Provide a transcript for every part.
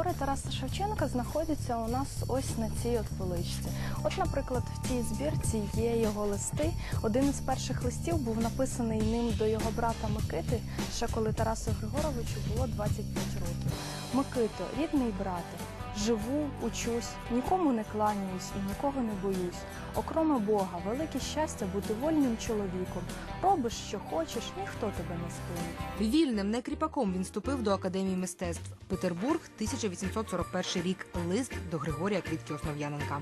Твори Тараса Шевченка знаходяться у нас ось на цій от поличці. От, наприклад, в цій збірці є його листи. Один із перших листів був написаний ним до його брата Микити, ще коли Тарасу Григоровичу було 25 років. Микито, рідний брате, живу, учусь, нікому не кланяюсь і нікого не боюсь. Окроме Бога, велике щастя бути вольним чоловіком. Робиш, що хочеш, ніхто тебе не спинить. Вільним не кріпаком він вступив до академії мистецтв. Петербург, 1841 рік. Лист до Григорія Квітки Основ'яненка.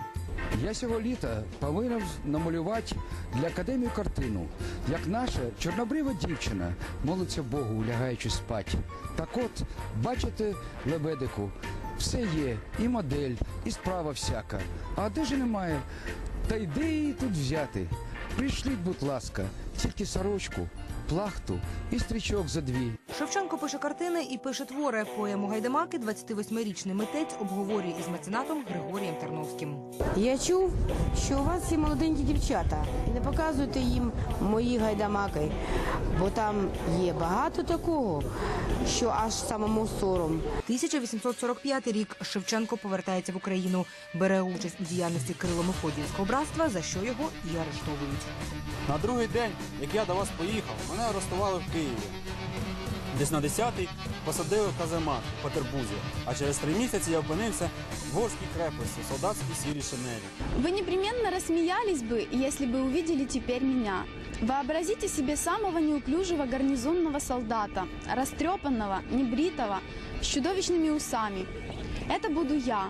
Я цього літа повинен намалювати для академії картину, як наша чорнобрива дівчина молиться Богу, лягаючи спать. Так от, бачите, лебедику, все є, і модель, і справа всяка. А де ж немає? Та й де її тут взяти? Прийшліть, будь ласка, тільки сорочку, плахту і стрічок за дві. Шевченко пише картини і пише твори. Поему Гайдамаки 28-річний митець обговорює із меценатом Григорієм Тарновським. Я чув, що у вас є молоденькі дівчата. Не показуйте їм мої гайдамаки, бо там є багато такого, що аж самому сором. 1845 рік Шевченко повертається в Україну, бере участь у діяльності Кирило-Мефодіївського братства, за що його і арештовують. На другий день, як я до вас поїхав, мене арестували в Києві. Десь на 10-й посадили в каземат в Петербурзі, а через три місяці я опинився в горській крепості, в солдатській сірій шинелі. Вы непременно рассмеялись бы, если бы увидели теперь меня. Вообразите себе самого неуклюжего гарнизонного солдата, растрепанного, небритого, с чудовищными усами. Это буду я.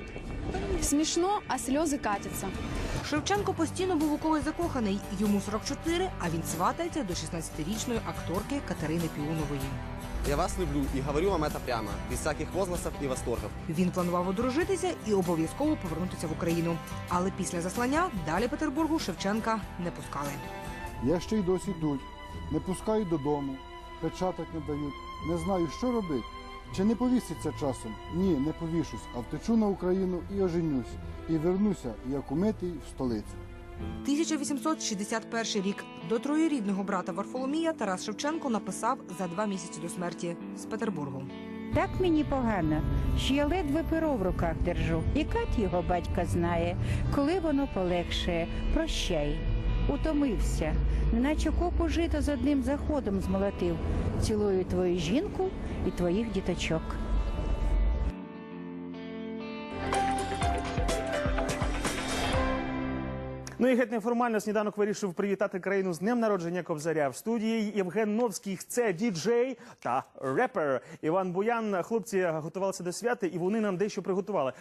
Смешно, а слезы катятся. Шевченко постійно був у когось закоханий. Йому 44, а він сватається до 16-річної акторки Катерини Піонової. Я вас люблю и говорю вам это прямо, без всяких возгласов и восторгов. Він планував одружитися і обов'язково повернутися в Україну. Але після заслання далі Петербургу Шевченка не пускали. Я ще й досі йдуть, не пускають додому, печаток не дають. Не знаю, що робити. Чи не повіситься часом? Ні, не повішусь, а втечу на Україну і оженюсь, і вернуся, як умитий в столицю. 1861 рік до троюрідного брата Варфоломія Тарас Шевченко написав за два місяці до смерті з Петербургу. Так мені погано, що я ледве перо в руках держу. І Кать його батька знає, коли воно полегшає. Прощай. Утомився, неначе коку жито з одним заходом змолотив. Цілую твою жінку і твоїх діточок. Ну і геть неформально сніданок вирішив привітати країну з днем народження Кобзаря. В студії Євген Новський, це діджей та репер. Іван Буян. Хлопці готувалися до свята, і вони нам дещо приготували.